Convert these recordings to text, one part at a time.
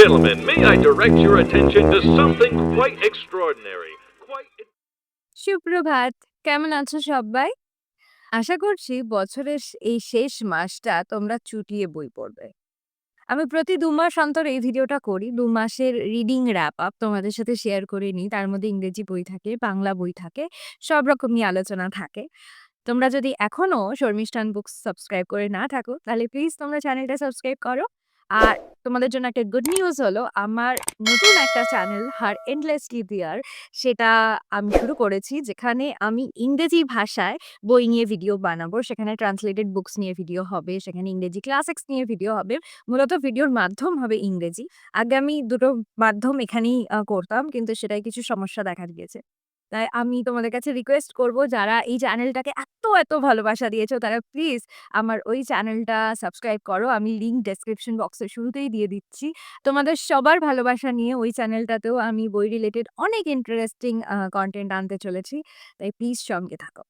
Gentlemen, may I direct your attention to something quite extraordinary. সুপ্রভাত কেমন আছো সবাই? আশা করছি বছরের এই শেষ মাসটা তোমরা চুটিয়ে বই পড়বে। আমি প্রতি দু মাস অন্তর এই ভিডিওটা করি। দু মাসের রিডিং র্যাপ আপ তোমাদের সাথে শেয়ার করে নিই। তার মধ্যে ইংরেজি বই থাকে বাংলা বই থাকে সব রকমই আলোচনা থাকে। তোমরা যদি এখনও শর্মিষ্ঠান বুকস সাবস্ক্রাইব করে না থাকো তাহলে প্লিজ তোমরা চ্যানেলটা সাবস্ক্রাইব করো। আর তোমাদের জন্য একটা গুড নিউজ হলো, আমার নতুন একটা চ্যানেল হার এন্ডলেসলি ডিয়ার সেটা আমি শুরু করেছি, যেখানে আমি ইংরেজি ভাষায় বই নিয়ে ভিডিও বানাবো। সেখানে ট্রান্সলেটেড বুকস নিয়ে ভিডিও হবে, সেখানে ইংরেজি ক্লাসিক্স নিয়ে ভিডিও হবে। মূলত ভিডিওর মাধ্যম হবে ইংরেজি। আগে আমি দুটো মাধ্যম এখানেই করতাম, কিন্তু সেটাই কিছু সমস্যা দেখা দিয়েছে। তাই আমি তোমাদের কাছে রিকোয়েস্ট করব, যারা এই চ্যানেলটাকে এত এত ভালোবাসা দিয়েছ, তারা প্লিজ আমার ওই চ্যানেলটা সাবস্ক্রাইব করো। আমি লিঙ্ক ডেসক্রিপশন বক্সে শুরুতেই দিয়ে দিচ্ছি। তোমাদের সবার ভালোবাসা নিয়ে ওই চ্যানেলটাতেও আমি বই রিলেটেড অনেক ইন্টারেস্টিং কন্টেন্ট আনতে চলেছি। তাই প্লিজ সঙ্গে থাকো।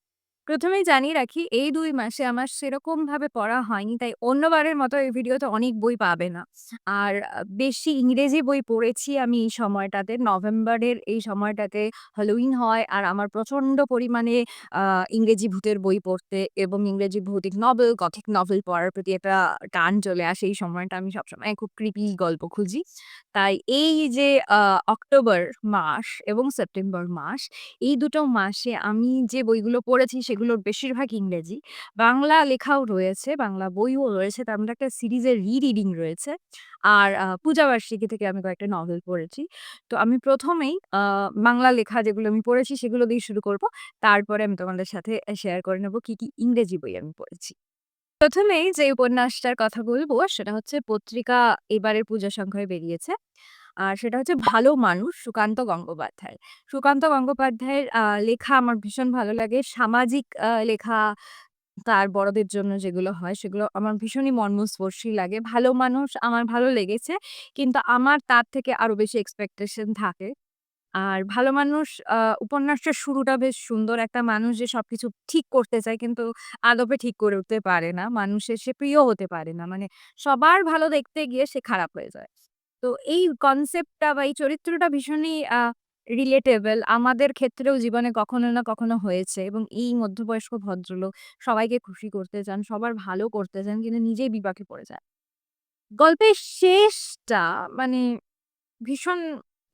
প্রথমেই জানিয়ে রাখি, এই দুই মাসে আমার সেরকমভাবে পড়া হয়নি, তাই অন্যবারের মতো এই ভিডিওতে অনেক বই পাবে না। আর বেশি ইংরেজি বই পড়েছি আমি এই সময়টাতে, নভেম্বরের এই সময়টাতে হ্যালোউইন হয়, আর আমার প্রচণ্ড পরিমাণে ইংরেজি ভূতের বই পড়তে এবং ইংরেজি ভৌতিক নভেল, গথিক নভেল পড়ার প্রতি একটা টান চলে আসে, এই সময়টা আমি সবসময় খুব কৃপি গল্প খুঁজি। তাই এই যে অক্টোবর মাস এবং সেপ্টেম্বর মাস, এই দুটো মাসে আমি যে বইগুলো পড়েছি সেগুলোর বেশিরভাগ ইংরেজি। বাংলা লেখাও রয়েছে, বাংলা বইও রয়েছে, তার মধ্যে একটা সিরিজের রি রিডিং রয়েছে। আর পূজাবার্ষিকী থেকে আমি কয়েকটা নভেল পড়েছি। তো আমি প্রথমেই বাংলা লেখা যেগুলো আমি পড়েছি সেগুলো দিয়ে শুরু করব। তারপরে আমি তোমাদের সাথে শেয়ার করে নেব কি কি ইংরেজি বই আমি পড়েছি। প্রথমেই যে উপন্যাসটার কথা বলব সেটা হচ্ছে পত্রিকা এবারের পূজা সংখ্যায় বেরিয়েছে। আর সেটা হচ্ছে ভালো মানুষ সুকান্ত গঙ্গোপাধ্যায়। সুকান্ত গঙ্গোপাধ্যায়ের লেখা আমার ভীষণ ভালো লাগে। সামাজিক লেখা তার বড়দের জন্য যেগুলো হয় সেগুলো আমার ভীষণই মর্মস্পর্শী লাগে। ভালো মানুষ আমার ভালো লেগেছে কিন্তু আমার তার থেকে আরও বেশি এক্সপেকটেশন থাকে। আর ভালো মানুষ আহ, উপন্যাসটার শুরুটা বেশ সুন্দর। একটা মানুষ যে সবকিছু ঠিক করতে চায় কিন্তু আদপে ঠিক করে উঠতে পারে না। মানুষের সে প্রিয় হতে পারে না। মানে সবার ভালো দেখতে গিয়ে সে খারাপ হয়ে যায়। তো এই কনসেপ্টটা বা এই চরিত্রটা ভীষণই রিলেটেবল আমাদের ক্ষেত্রেও জীবনে কখনো না কখনো হয়েছে এবং এই মধ্যবয়স্ক ভদ্রলোক সবাইকে খুশি করতে চান, সবার ভালো করতে চান, কিন্তু নিজেই বিপাকে পড়ে যায়। গল্পের শেষটা মানে ভীষণ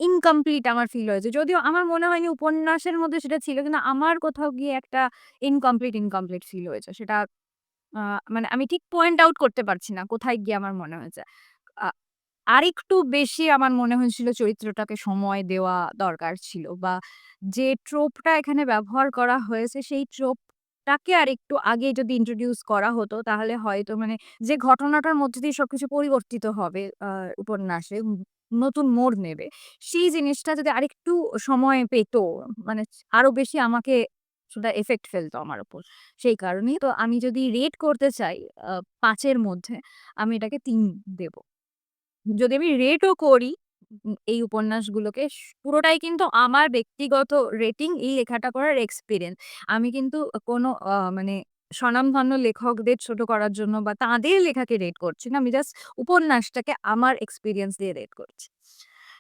ইনকমপ্লিট আমার ফিল হয়েছে। যদিও আমার মনে হয়নি উপন্যাসের মধ্যে সেটা ছিল, কিন্তু আমার কোথাও গিয়ে একটা ইনকমপ্লিট ইনকমপ্লিট ফিল হয়েছে। সেটা মানে আমি ঠিক পয়েন্ট আউট করতে পারছি না কোথায় গিয়ে আমার মনে হয়েছে। আরেকটু বেশি আমার মনে হয়েছিল চরিত্রটাকে সময় দেওয়া দরকার ছিল বা যে ট্রোপটা এখানে ব্যবহার করা হয়েছে সেই ট্রোপটাকে আরেকটু আগে যদি ইন্ট্রোডিউস করা হতো তাহলে হয়তো মানে যে ঘটনাটার মধ্যে দিয়ে সবকিছু পরিবর্তিত হবে উপন্যাসে নতুন মোড় নেবে। সেই জিনিসটা যদি আরেকটু সময় পেতো মানে আরও বেশি আমাকে সেটা এফেক্ট ফেলতো আমার উপর সেই কারণেই। তো আমি যদি রেট করতে চাই পাঁচের মধ্যে আমি এটাকে তিন দেব। যদি আমি রেটও করি এই উপন্যাসগুলোকে পুরোটাই কিন্তু আমার ব্যক্তিগত রেটিং এই লেখাটা করার এক্সপিরিয়েন্স আমি কিন্তু কোনো মানে স্বনামধন্য লেখকদের ছোট করার জন্য বা তাদের লেখাকে রেট করছি না। আমি জাস্ট উপন্যাসটাকে আমার এক্সপিরিয়েন্স দিয়ে রেট করছি।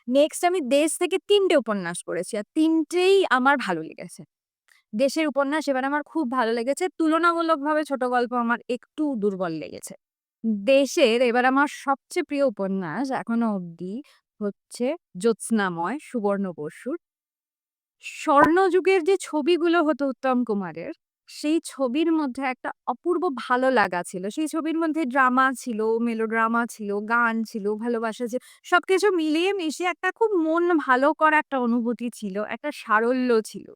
নেক্সট আমি দেশ থেকে তিনটে উপন্যাস পড়েছি। আর তিনটেই আমার ভালো লেগেছে। দেশের উপন্যাস এবার আমার খুব ভালো লেগেছে। তুলনামূলকভাবে ছোট গল্প আমার একটু দুর্বল লেগেছে। দেশের এবার আমার সবচেয়ে প্রিয় উপন্যাস এখনও অবধি হচ্ছে জ্যোৎস্নাময় সুবর্ণ বসুর। স্বর্ণযুগের যে ছবিগুলো হতো উত্তম কুমারের, সেই ছবির মধ্যে একটা অপূর্ব ভালো লাগা ছিল। সেই ছবির মধ্যে ড্রামা ছিল, মেলোড্রামা ছিল, গান ছিল, ভালোবাসা ছিল। সবকিছু মিলিয়ে মিশিয়ে একটা খুব মন ভালো করা একটা অনুভূতি ছিল, একটা সারল্য ছিল,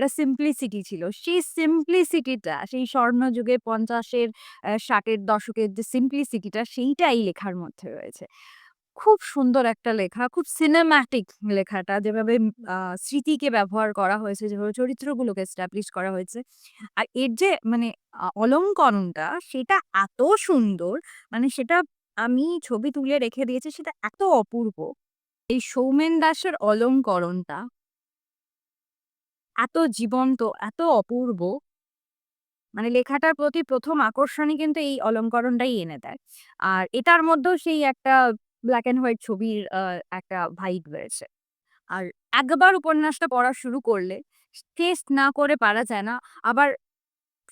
একটা সিম্পলিসিটি ছিল। সেই সিম্পলিসিটিটা সেই স্বর্ণযুগে ৫০ এর অ্যা ৬০ এর দশকের যে সিম্পলিসিটিটা সেইটা এই লেখার মধ্যে রয়েছে। খুব সুন্দর একটা লেখা, খুব সিনেম্যাটিক লেখাটা যেভাবে স্মৃতিকে ব্যবহার করা হয়েছে, যেভাবে চরিত্রগুলোকে এস্টাবলিশ করা হয়েছে। আর এর যে মানে অলঙ্করণটা সেটা এত সুন্দর মানে সেটা আমি ছবি তুলে রেখে দিয়েছি সেটা এত অপূর্ব। এই সৌমেন দাসের অলংকরণটা এত জীবন্ত, এত অপূর্ব মানে লেখাটার প্রতি প্রথম আকর্ষণই কিন্তু এই অলঙ্করণটাই এনে দেয়। আর এটার মধ্যেও সেই একটা ব্ল্যাক অ্যান্ড হোয়াইট ছবির একটা ভাইব রয়েছে। আর একবার উপন্যাসটা পড়া শুরু করলে শেষ না করে পারা যায় না। আবার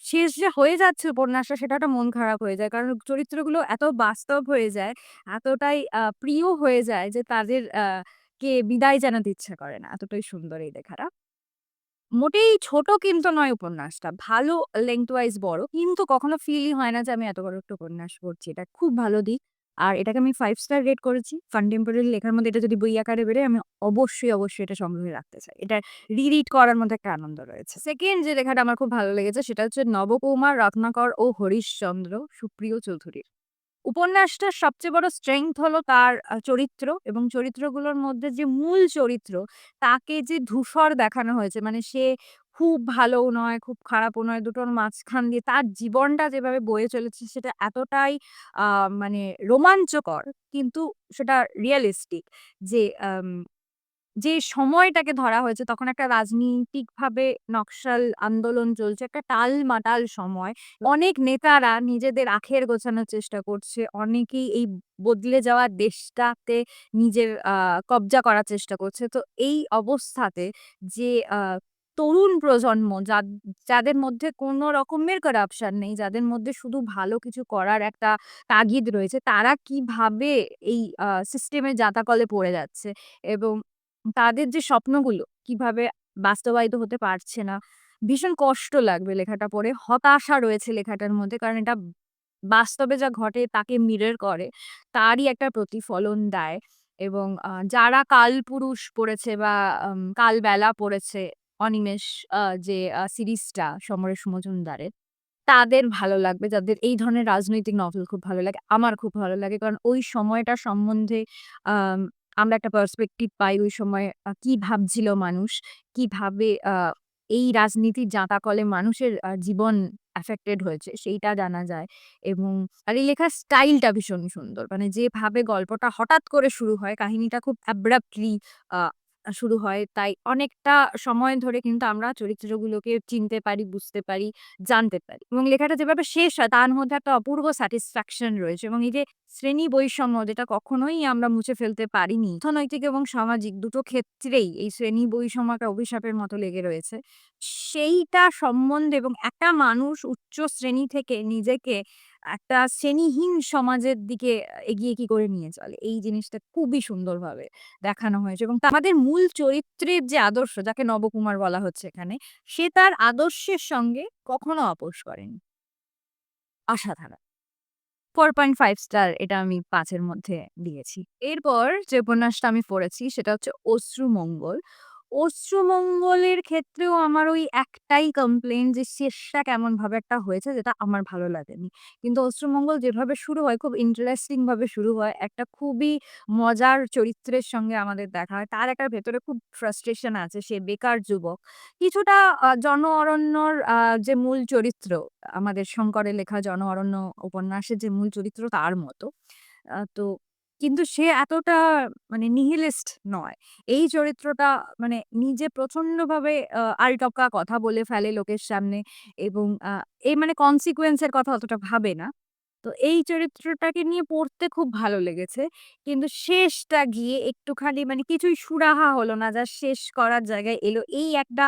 শেষ যে হয়ে যাচ্ছে উপন্যাসটা সেটা একটা মন খারাপ হয়ে যায়। কারণ চরিত্রগুলো এত বাস্তব হয়ে যায়, এতটাই প্রিয় হয়ে যায় যে তাদের কে বিদায় জানাতে ইচ্ছা করে না। এতটাই সুন্দর এই লেখাটা। মোটেই ছোট কিন্তু নয় উপন্যাসটা। ভালো লেংথ ওয়াইজ বড়। কিন্তু কখনো ফিলই হয় না যে আমি এত বড় একটা উপন্যাস পড়ছি। এটা খুব ভালো দিক। আর এটাকে আমি ফাইভ স্টার রেট করেছি। কন্টেম্পোরারি লেখার মধ্যে এটা যদি বই আকারে বেরোয় আমি অবশ্যই, অবশ্যই এটা সংগ্রহে রাখতে চাই। এটা রি-রিড করার মধ্যে একটা আনন্দ রয়েছে। সেকেন্ড যে লেখাটা আমার খুব ভালো লেগেছে সেটা হচ্ছে নবকুমার রত্নাকর ও হরিশচন্দ্র সুপ্রিয় চৌধুরীর। উপন্যাসটার সবচেয়ে বড় স্ট্রেংথ হলো তার চরিত্র এবং চরিত্রগুলোর মধ্যে যে মূল চরিত্র তাকে যে ধূসর দেখানো হয়েছে মানে সে খুব ভালোও নয়, খুব খারাপও নয়, দুটোর মাঝখান দিয়ে তার জীবনটা যেভাবে বয়ে চলেছে সেটা এতটাই মানে রোমাঞ্চকর কিন্তু সেটা রিয়েলিস্টিক যে যে সময়টাকে ধরা হয়েছে তখন একটা রাজনীতিকভাবে নকশাল আন্দোলন চলছে। একটা টালমাটাল সময়। অনেক নেতারা নিজেদের আখের গোছানোর চেষ্টা করছে। অনেকেই এই বদলে যাওয়া দেশটাতে নিজের কব্জা করার চেষ্টা করছে। তো এই অবস্থাতে যে তরুণ প্রজন্ম যাদ যাদের মধ্যে কোনো রকমের করাপশন নেই, যাদের মধ্যে শুধু ভালো কিছু করার একটা তাগিদ রয়েছে, তারা কীভাবে এই সিস্টেমের জাঁতাকলে পড়ে যাচ্ছে এবং তাদের যে স্বপ্নগুলো কীভাবে বাস্তবায়িত হতে পারছে না। ভীষণ কষ্ট লাগবে লেখাটা পড়ে। হতাশা রয়েছে লেখাটার মধ্যে। কারণ এটা বাস্তবে যা ঘটে তাকে মিরর করে। তারই একটা প্রতিফলন দেয় এবং আ যারা কালপুরুষ পড়েছে বা কালবেলা পড়েছে অনিমেষ যে সিরিজটা সমরেশ মজুমদারের, তাদের ভালো লাগবে। যাদের এই ধরনের রাজনৈতিক নভেল খুব ভালো লাগে। আমার খুব ভালো লাগে। কারণ ওই সময়টা সম্বন্ধে আমরা একটা পার্সপেক্টিভ পাই। ওই সময় কি ভাবছিল মানুষ, কীভাবে এই রাজনীতির জাঁতাকলে মানুষের জীবন এফেক্টেড হয়েছে সেইটা জানা যায় এবং আর এই লেখার স্টাইলটা ভীষণ সুন্দর। মানে যেভাবে গল্পটা হঠাৎ করে শুরু হয়, কাহিনীটা খুব অ্যাব্রাপ্টলি শুরু হয়। তাই অনেকটা সময় ধরে কিন্তু আমরা চরিত্রগুলোকে চিনতে পারি, বুঝতে পারি, জানতে পারি এবং লেখাটা যেভাবে শেষ হয় তার মধ্যে একটা অপূর্ব স্যাটিসফ্যাকশন রয়েছে এবং এই যে শ্রেণি বৈষম্য যেটা কখনোই আমরা মুছে ফেলতে পারিনি। অর্থনৈতিক এবং সামাজিক দুটো ক্ষেত্রেই এই শ্রেণি বৈষম্য একটা অভিশাপের মতো লেগে রয়েছে। সেইটা সম্বন্ধে এবং একটা মানুষ উচ্চ শ্রেণি থেকে নিজেকে একটা শ্রেণীহীন সমাজের দিকে এগিয়ে কি করে নিয়ে চলে। এই জিনিসটা খুবই সুন্দরভাবে দেখানো হয়েছে এবং আমাদের মূল চরিত্রের যে আদর্শ যাকে নবকুমার বলা হচ্ছে এখানে, সে তার আদর্শের সঙ্গে কখনো আপোস করেনি। অসাধারণ। 4.5 স্টার এটা আমি পাঁচের মধ্যে দিয়েছি। এরপর যে উপন্যাসটা আমি পড়েছি সেটা হচ্ছে অশ্রুমঙ্গল। অশ্রুমঙ্গলের ক্ষেত্রেও আমার ওই একটাই কমপ্লেন যে, শেষটা কেমনভাবে একটা হয়েছে যেটা আমার ভালো লাগেনি। কিন্তু অশ্রুমঙ্গল যেভাবে শুরু হয়, খুব ইন্টারেস্টিং ভাবে শুরু হয়। একটা খুবই মজার চরিত্রের সঙ্গে আমাদের দেখা হয়। তার একটা ভেতরে খুব ফ্রাস্ট্রেশন আছে। সে বেকার যুবক। কিছুটা জন অরণ্যর যে মূল চরিত্র, আমাদের শঙ্করের লেখা জন অরণ্য উপন্যাসের যে মূল চরিত্র তার মতো। তো কিন্তু সে এতটা মানে নিহিলিস্ট নয়। এই চরিত্রটা মানে নিজে প্রচন্ডভাবে আ, আলটপকা কথা বলে ফেলে লোকের সামনে এবং এই মানে কনসিকুয়েন্স এর কথা অতটা ভাবে না। তো এই চরিত্রটাকে নিয়ে পড়তে খুব ভালো লেগেছে। কিন্তু শেষটা গিয়ে একটুখানি মানে কিছুই সুরাহা হলো না। জাস্ট শেষ করার জায়গায় এলো। এই একটা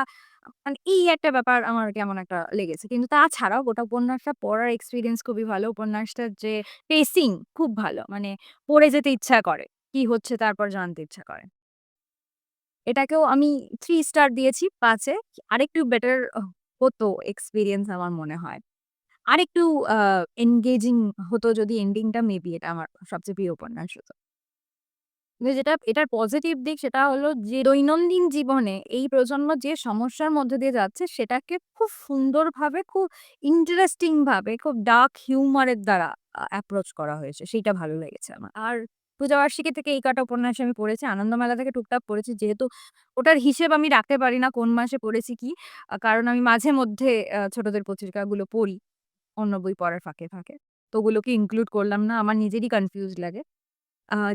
মানে এই একটা ব্যাপার আমার কেমন একটা লেগেছে। কিন্তু তাছাড়াও গোটা উপন্যাসটা পড়ার এক্সপেরিয়েন্স খুবই ভালো। উপন্যাসটার যে পেসিং খুব ভালো। মানে পড়ে যেতে ইচ্ছা করে। কি হচ্ছে তারপর জানতে ইচ্ছা করে। এটাকেও আমি 3 স্টার দিয়েছি ৫ এ। আরেকটু বেটার হতো এক্সপেরিয়েন্স আমার মনে হয়। আরেকটু আ এনগেজিং হতো যদি এন্ডিংটা মেবি এটা আমার সবচেয়ে প্রিয় উপন্যাস হতো। যেটা এটার পজিটিভ দিক সেটা হলো যে দৈনন্দিন জীবনে এই প্রজন্ম যে সমস্যার মধ্যে দিয়ে যাচ্ছে সেটাকে খুব সুন্দরভাবে খুব ইন্টারেস্টিং ভাবে খুব ডার্ক হিউমারের দ্বারা অ্যাপ্রোচ করা হয়েছে। সেইটা ভালো লেগেছে আমার। আর পূজাবার্ষিকী থেকে এই কাটা উপন্যাস আমি পড়েছি। আনন্দমেলা থেকে টুকটাক পড়েছি। যেহেতু ওটার হিসেব আমি রাখতে পারি না কোন মাসে পড়েছি কি। কারণ আমি মাঝে মধ্যে ছোটদের পত্রিকাগুলো পড়ি। অন্য বই পড়ার ফাঁকে, ফাঁকে। তো ওগুলোকে ইনক্লুড করলাম না। আমার নিজেরই কনফিউজ লাগে।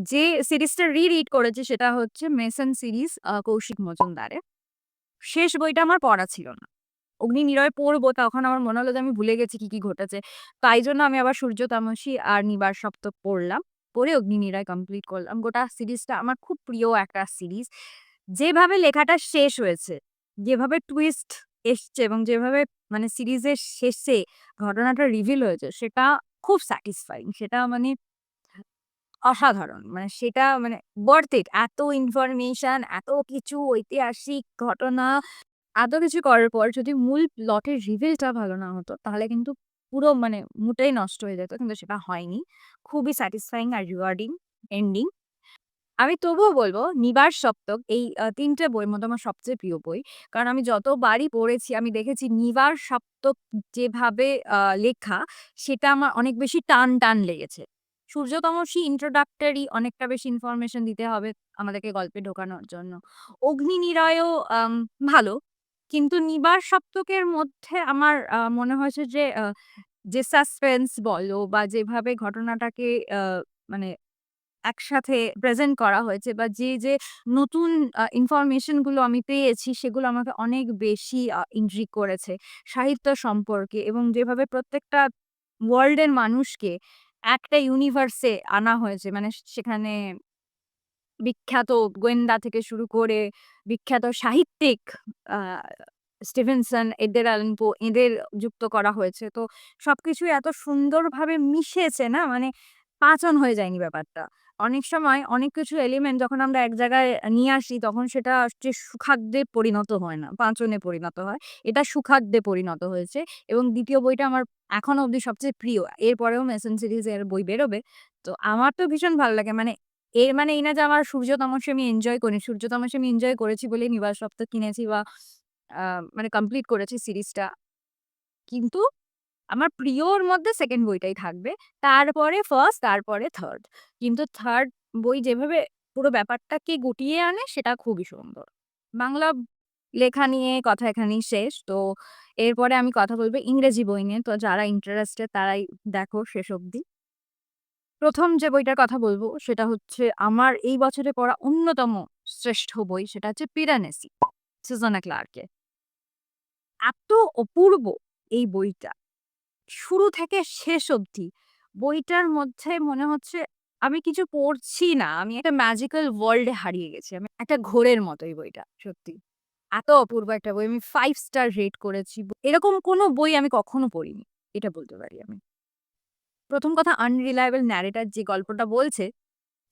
যে সিরিজটা রি-রিড করেছি সেটা হচ্ছে 'মেসন' সিরিজ কৌশিক মজুমদারের। শেষ বইটা আমার পড়া ছিল না। 'অগ্নি-নিরয়' পড়ব তখন আমার মনে হলো যে আমি ভুলে গেছি কি, কি ঘটেছে। তাই জন্য আমি আবার 'সূর্য তামসী' আর 'নিবার সপ্তক' পড়লাম। পড়ে 'অগ্নিনীড়ায়' কমপ্লিট করলাম। গোটা সিরিজটা আমার খুব প্রিয় একটা সিরিজ। যেভাবে লেখাটা শেষ হয়েছে, যেভাবে টুইস্ট এসছে এবং যেভাবে মানে সিরিজের শেষে ঘটনাটা রিভিল হয়েছে সেটা খুব স্যাটিসফাইং। সেটা মানে অসাধারণ। মানে সেটা মানে it এত ইনফরমেশন, এত কিছু ঐতিহাসিক ঘটনা, এত কিছু করার পর যদি মূল প্লটের রিভিলটা ভালো না হতো তাহলে কিন্তু পুরো মানে মুডটাই নষ্ট হয়ে যেত। কিন্তু সেটা হয়নি। খুবই স্যাটিসফাইং আর রিওয়ার্ডিং এন্ডিং। আমি তবুও বলব 'নিবার সপ্তক' এই তিনটে ৩ টে বইয়ের মধ্যে আমার সবচেয়ে প্রিয় বই। কারণ আমি যতবারই পড়েছি আমি দেখেছি 'নিবার সপ্তক' যেভাবে লেখা সেটা আমার অনেক বেশি টান, টান লেগেছে। 'সূর্যতমসী' introductory অনেকটা বেশি ইনফরমেশন দিতে হবে আমাদেরকে গল্পে ঢোকানোর জন্য। 'অগ্নিনীড়ায়ও' আম ভালো। কিন্তু 'নিবার সপ্তকের' মধ্যে আমার মনে হয়েছে যে যে সাসপেন্স বলো বা যেভাবে ঘটনাটাকে মানে একসাথে প্রেজেন্ট করা হয়েছে বা যে, যে নতুন আ ইনফরমেশনগুলো আমি পেয়েছি সেগুলো আমাকে অনেক বেশি আ ইন্ট্রিগ করেছে সাহিত্য সম্পর্কে এবং যেভাবে প্রত্যেকটা ওয়ার্ল্ডের মানুষকে একটা ইউনিভার্সে আনা হয়েছে। মানে সেখানে বিখ্যাত গোয়েন্দা থেকে শুরু করে বিখ্যাত সাহিত্যিক স্টিভেনসন, এদের অ্যালান পো এদের যুক্ত করা হয়েছে। তো সবকিছু এত সুন্দরভাবে মিশেছে না মানে পাচন হয়ে যায়নি ব্যাপারটা। অনেক সময় অনেক কিছু এলিমেন্ট যখন আমরা এক জায়গায় নিয়ে আসি তখন সেটা হচ্ছে সুখাদ্যে পরিণত হয় না, পাঁচনে পরিণত হয়। এটা সুখাদ্যে পরিণত হয়েছে এবং দ্বিতীয় বইটা আমার এখনও অবধি সবচেয়ে প্রিয়। এরপরেও মেসন সিরিজের বই বেরোবে। তো আমার তো ভীষণ ভালো লাগে। মানে এর মানে এই না যে আমার সূর্য 'সূর্যতমসী' আমি এনজয় করিনি। 'সূর্যতমসী' আমি এনজয় করেছি বলেই 'নিবার সপ্তক' কিনেছি বা মানে কমপ্লিট করেছি সিরিজটা। কিন্তু আমার প্রিয়র মধ্যে সেকেন্ড বইটাই থাকবে। তারপরে ফার্স্ট, তারপরে থার্ড। কিন্তু থার্ড বই যেভাবে পুরো ব্যাপারটাকে গুটিয়ে আনে সেটা খুবই সুন্দর। বাংলা লেখা নিয়ে কথা এখানেই শেষ। তো এরপরে আমি কথা বলব ইংরেজি বই নিয়ে। তো যারা ইন্টারেস্টেড তারাই দেখো শেষ অবধি। ১ম যে বইটার কথা বলব সেটা হচ্ছে আমার এই বছরে পড়া অন্যতম শ্রেষ্ঠ বই সেটা হচ্ছে 'পিরানেসি' সুজানা ক্লার্কের। এত অপূর্ব এই বইটা। শুরু থেকে শেষ অবধি বইটার মধ্যে মনে হচ্ছে আমি কিছু পড়ছি না। আমি একটা ম্যাজিক্যাল ওয়ার্ল্ডে হারিয়ে গেছি। আমি একটা ঘোরের মতো এই বইটা সত্যি। এত অপূর্ব একটা বই আমি ফাইভ স্টার রেট করেছি। এরকম কোনো বই আমি কখনো পড়িনি। এটা বলতে পারি আমি। প্রথম কথা আনরিলায়েবল ন্যারেটার যে গল্পটা বলছে,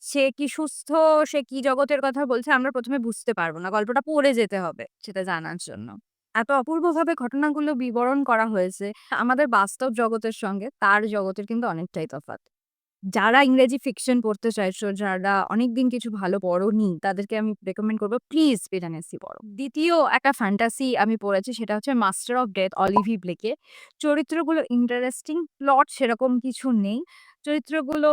সে কি সুস্থ, সে কি জগতের কথা বলছে আমরা প্রথমে বুঝতে পারব না। গল্পটা পড়ে যেতে হবে সেটা জানার জন্য। এত অপূর্বভাবে ঘটনাগুলো বিবরণ করা হয়েছে আমাদের বাস্তব জগতের সঙ্গে তার জগতের কিন্তু অনেকটাই তফাৎ। যারা ইংরেজি ফিকশন পড়তে চাইছো, যারা অনেকদিন কিছু ভালো পড়োনি তাদেরকে আমি রেকমেন্ড করব প্লিজ 'পিরানেসি' পড়ো। ২য় একটা ফ্যান্টাসি আমি পড়েছি সেটা হচ্ছে 'মাস্টার অফ ডেথ' অলিভি ব্লেকের। চরিত্রগুলো ইন্টারেস্টিং, প্লট সেরকম কিছু নেই। চরিত্রগুলো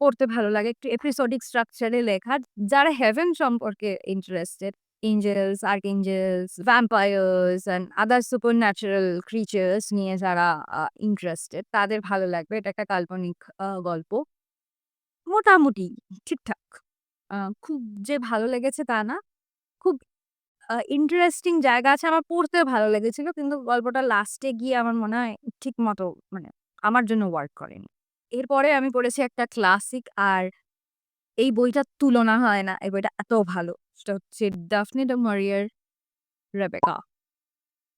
পড়তে ভালো লাগে। একটু এপিসোডিক স্ট্রাকচারে লেখা। যারা হেভেন সম্পর্কে interested angels, archangels, vampires and other supernatural creatures নিয়ে যারা ইন্টারেস্টেড তাদের ভালো লাগবে। এটা একটা কাল্পনিক গল্প। মোটামুটি ঠিকঠাক। খুব যে ভালো লেগেছে তা না। খুব ইন্টারেস্টিং জায়গা আছে। আমার পড়তে ভালো লেগেছিল। কিন্তু গল্পটা লাস্টে গিয়ে আমার মনে হয় ঠিকমতো মানে আমার জন্য ওয়ার্ক করেনি। এরপরে আমি পড়েছি একটা ক্লাসিক আর এই বইটার তুলনা হয় না। এই বইটা এত ভালো। সেটা হচ্ছে 'ডাফনে ডু মারিয়ার রেবেকা'।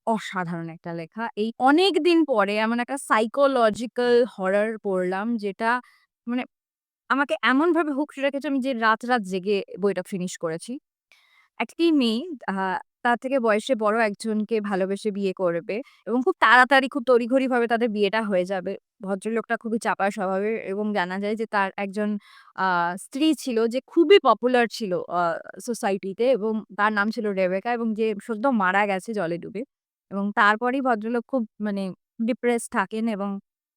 অসাধারণ একটা লেখা। এই অনেক দিন পরে এমন একটা সাইকোলজিক্যাল হরার পড়লাম যেটা মানে আমাকে এমনভাবে হুক রেখেছে আমি যে রাত, রাত জেগে বইটা ফিনিশ করেছি। একটি মেয়ে তার থেকে বয়সে বড় একজনকে ভালোবেসে বিয়ে করবে এবং খুব তাড়াতাড়ি, খুব তড়িঘড়ি ভাবে তাদের বিয়েটা হয়ে যাবে। ভদ্রলোকটা খুবই চাপা স্বভাবের এবং জানা যায় যে তার একজন স্ত্রী ছিল যে খুবই পপুলার ছিল সোসাইটিতে এবং তার নাম ছিল রেবেকা এবং যে সদ্য মারা গেছে জলে ডুবে। এবং তারপরেই ভদ্রলোক খুব মানে ডিপ্রেসড থাকেন এবং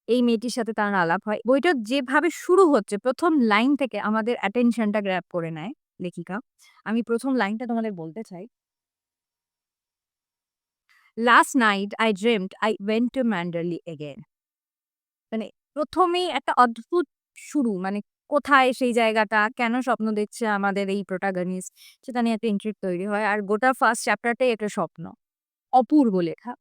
এই মেয়েটির সাথে তার আলাপ হয়। বইটা যেভাবে শুরু হচ্ছে, প্রথম লাইন থেকে আমাদের অ্যাটেনশনটা গ্র্যাপ করে নেয় লেখিকা। আমি প্রথম লাইনটা তোমাদের বলতে চাই। Last night I dreamt I went to Manderley again. মানে ১ম এই একটা অদ্ভুত শুরু। মানে কোথায় সেই জায়গাটা, কেন স্বপ্ন দেখছে আমাদের এই প্রোটাগনিস্ট সেটা নিয়ে একটা ইন্ট্রিগ তৈরি হয়। আর গোটা ফার্স্ট চ্যাপ্টারটাই একটা স্বপ্ন। অপূর্ব লেখা।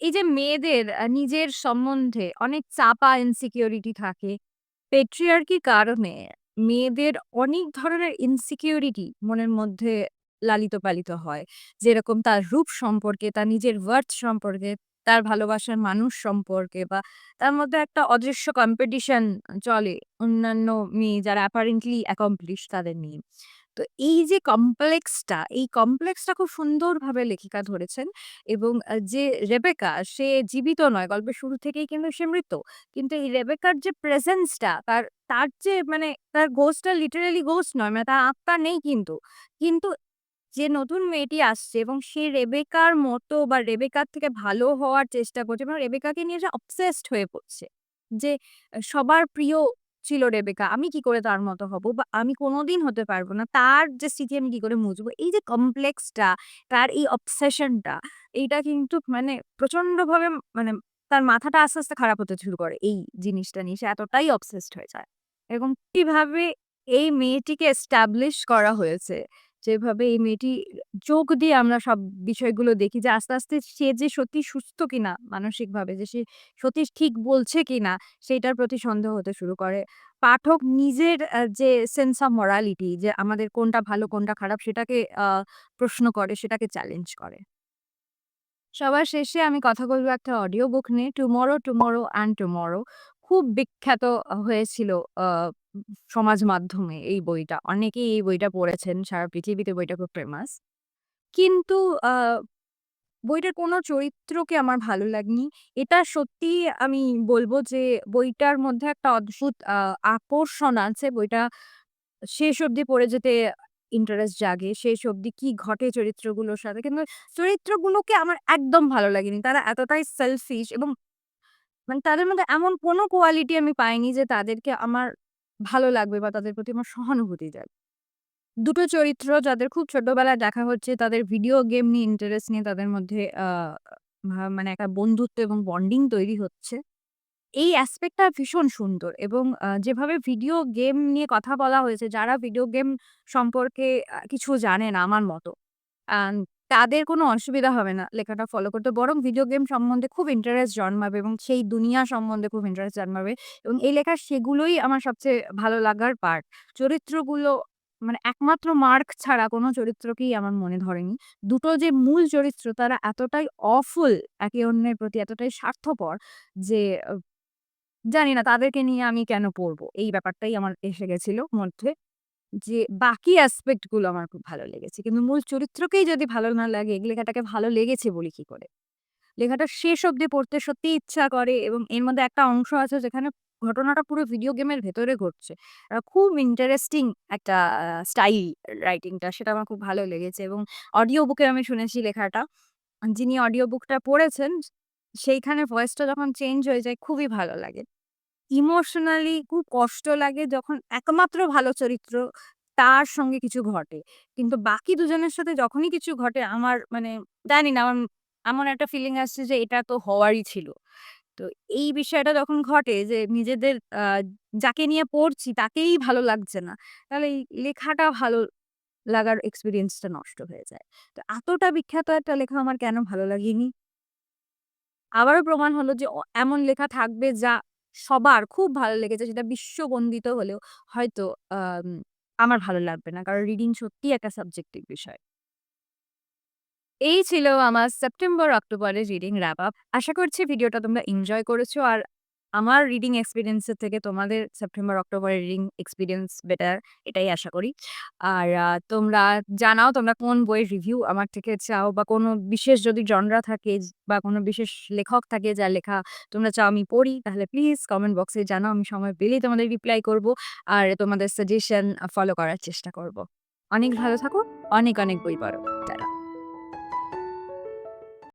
এই যে মেয়েদের নিজের সম্বন্ধে অনেক চাপা ইনসিকিউরিটি থাকে। পেট্রিয়ার্কির কারণে মেয়েদের অনেক ধরনের ইনসিকিউরিটি মনের মধ্যে লালিত-পালিত হয়। যেরকম তার রূপ সম্পর্কে, তার নিজের ওয়ার্থ সম্পর্কে, তার ভালোবাসার মানুষ সম্পর্কে বা তার মধ্যে একটা অদৃশ্য কম্পিটিশন চলে অন্যান্য মেয়ে যারা অ্যাপারেন্টলি অ্যাকমপ্লিশ তাদের নিয়ে। তো এই যে কমপ্লেক্সটা, এই কমপ্লেক্সটা খুব সুন্দরভাবে লেখিকা ধরেছেন এবং যে রেবেকা সে জীবিত নয়। গল্পের শুরু থেকেই কিন্তু সে মৃত। কিন্তু এই রেবেকার যে প্রেজেন্সটা তার তার যে মানে তার ঘোস্টটা লিটারেলি গোস্ট নয় মানে তার আত্মা নেই কিন্তু। কিন্তু যে নতুন মেয়েটি আসছে এবং সে রেবেকার মতো বা রেবেকার থেকে ভালো হওয়ার চেষ্টা করছে এবং রেবেকাকে নিয়ে অবসেসড হয়ে পড়ছে। যে সবার প্রিয় ছিল রেবেকা। আমি কি করে তার মতো হব বা আমি কোনদিন হতে পারব না। তার যে স্মৃতি আমি কি করে মুছবো? এই যে কমপ্লেক্সটা, তার এই অবসেশনটা এইটা কিন্তু মানে প্রচন্ডভাবে মানে তার মাথাটা আস্তে, আস্তে খারাপ হতে শুরু করে এই জিনিসটা নিয়ে। সে এতটাই অবসেসড হয়ে যায়। এবং কীভাবে এই মেয়েটিকে এস্টাবলিশ করা হয়েছে, যেভাবে এই মেয়েটি চোখ দিয়ে আমরা সব বিষয়গুলো দেখি যে আস্তে, আস্তে সে যে সত্যি সুস্থ কিনা মানসিকভাবে যে সে সত্যি ঠিক বলছে কিনা সেইটার প্রতি সন্দেহ হতে শুরু করে। পাঠক নিজের যে সেন্স অফ মোরালিটি যে আমাদের কোনটা ভালো কোনটা খারাপ সেটাকে প্রশ্ন করে, সেটাকে চ্যালেঞ্জ করে। সবার শেষে আমি কথা বলব একটা অডিও বুক নিয়ে 'টুমরো, টুমরো অ্যান্ড টুমরো' খুব বিখ্যাত হয়েছিল সমাজ মাধ্যমে এই বইটা। অনেকেই এই বইটা পড়েছেন। সারা পৃথিবীতে বইটা খুব ফেমাস। কিন্তু বইটার কোনো চরিত্রকে আমার ভালো লাগেনি। এটা সত্যিই আমি বলব যে, বইটার মধ্যে একটা অদ্ভুত আকর্ষণ আছে। বইটা শেষ অবধি পড়ে যেতে ইন্টারেস্ট জাগে। শেষ অবধি কি ঘটে চরিত্রগুলোর সাথে। কিন্তু চরিত্রগুলোকে আমার একদম ভালো লাগেনি। তারা এতটাই সেলফিশ এবং মানে তাদের মধ্যে এমন কোনো কোয়ালিটি আমি পাইনি যে, তাদেরকে আমার ভালো লাগবে বা তাদের প্রতি আমার সহানুভূতি জাগবে। দুটো চরিত্র যাদের খুব ছোটবেলায় দেখা হচ্ছে, তাদের ভিডিও গেম নিয়ে ইন্টারেস্ট নিয়ে তাদের মধ্যে মানে একটা বন্ধুত্ব এবং বন্ডিং তৈরি হচ্ছে। এই অ্যাসপেক্টটা ভীষণ সুন্দর এবং যেভাবে ভিডিও গেম নিয়ে কথা বলা হয়েছে, যারা ভিডিও গেম সম্পর্কে কিছু জানে না আমার মতো, তাদের কোনো অসুবিধা হবে না লেখাটা ফলো করতে। বরং ভিডিও গেম সম্বন্ধে খুব ইন্টারেস্ট জন্মাবে এবং সেই দুনিয়া সম্বন্ধে খুব ইন্টারেস্ট জন্মাবে এবং এই লেখার সেগুলোই আমার সবচেয়ে ভালো লাগার পার্ট। চরিত্রগুলো মানে একমাত্র মার্ক ছাড়া কোনো চরিত্রকেই আমার মনে ধরেনি। দুটো যে মূল চরিত্র তারা এতটাই অফুল একে অন্যের প্রতি এতটাই স্বার্থপর যে, জানি না তাদেরকে নিয়ে আমি কেন পড়ব? এই ব্যাপারটাই আমার এসে গেছিল মধ্যে। যে বাকি অ্যাসপেক্টগুলো আমার খুব ভালো লেগেছে। কিন্তু মূল চরিত্রকেই যদি ভালো না লাগে, লেখাটাকে ভালো লেগেছে বলি কি করে? লেখাটা শেষ অবধি পড়তে সত্যিই ইচ্ছা করে এবং এর মধ্যে একটা অংশ আছে যেখানে ঘটনাটা পুরো ভিডিও গেমের ভেতরে ঘটছে। খুব ইন্টারেস্টিং একটা স্টাইল রাইটিংটা সেটা আমার খুব ভালো লেগেছে এবং অডিও বুকে আমি শুনেছি লেখাটা। যিনি অডিও বুকটা পড়েছেন সেইখানে ভয়েসটা যখন চেঞ্জ হয়ে যায় খুবই ভালো লাগে। ইমোশনালি খুব কষ্ট লাগে যখন একমাত্র ভালো চরিত্র তার সঙ্গে কিছু ঘটে। কিন্তু বাকি দুজনের সাথে যখনই কিছু ঘটে, আমার মানে জানি না, আমার এমন একটা ফিলিং আসছে যে এটা তো হওয়ারই ছিল। তো এই বিষয়টা যখন ঘটে যে নিজেদের যাকে নিয়ে পড়ছি তাকেই ভালো লাগছে না। তাহলে এই লেখাটা ভালো লাগার এক্সপিরিয়েন্সটা নষ্ট হয়ে যায়। তো এতটা বিখ্যাত একটা লেখা আমার কেন ভালো লাগেনি? আবারও প্রমাণ হলো যে এমন লেখা থাকবে যা সবার খুব ভালো লেগেছে সেটা বিশ্ববন্দিত হলেও হয়তো, আম, আমার ভালো লাগবে না। কারণ রিডিং সত্যি একটা সাবজেক্টিভ বিষয়। এই ছিল আমার সেপ্টেম্বর অক্টোবরের রিডিং র‍্যাপ আপ। আশা করছি ভিডিওটা তোমরা এনজয় করেছ। আর আমার রিডিং এক্সপেরিয়েন্স এর থেকে তোমাদের সেপ্টেম্বর অক্টোবরের রিডিং এক্সপেরিয়েন্স বেটার এটাই আশা করি। আর তোমরা জানাও তোমরা কোন বইয়ের রিভিউ আমার থেকে চাও বা কোনো বিশেষ যদি জনরা থাকে বা কোনো বিশেষ লেখক থাকে যার লেখা তোমরা চাও আমি পড়ি তাহলে প্লিজ কমেন্ট বক্সে জানাও। আমি সময় পেলেই তোমাদের রিপ্লাই করব। আর তোমাদের সাজেশন ফলো করার চেষ্টা করব। অনেক ভালো থাকো। অনেক, অনেক বই পড়ো।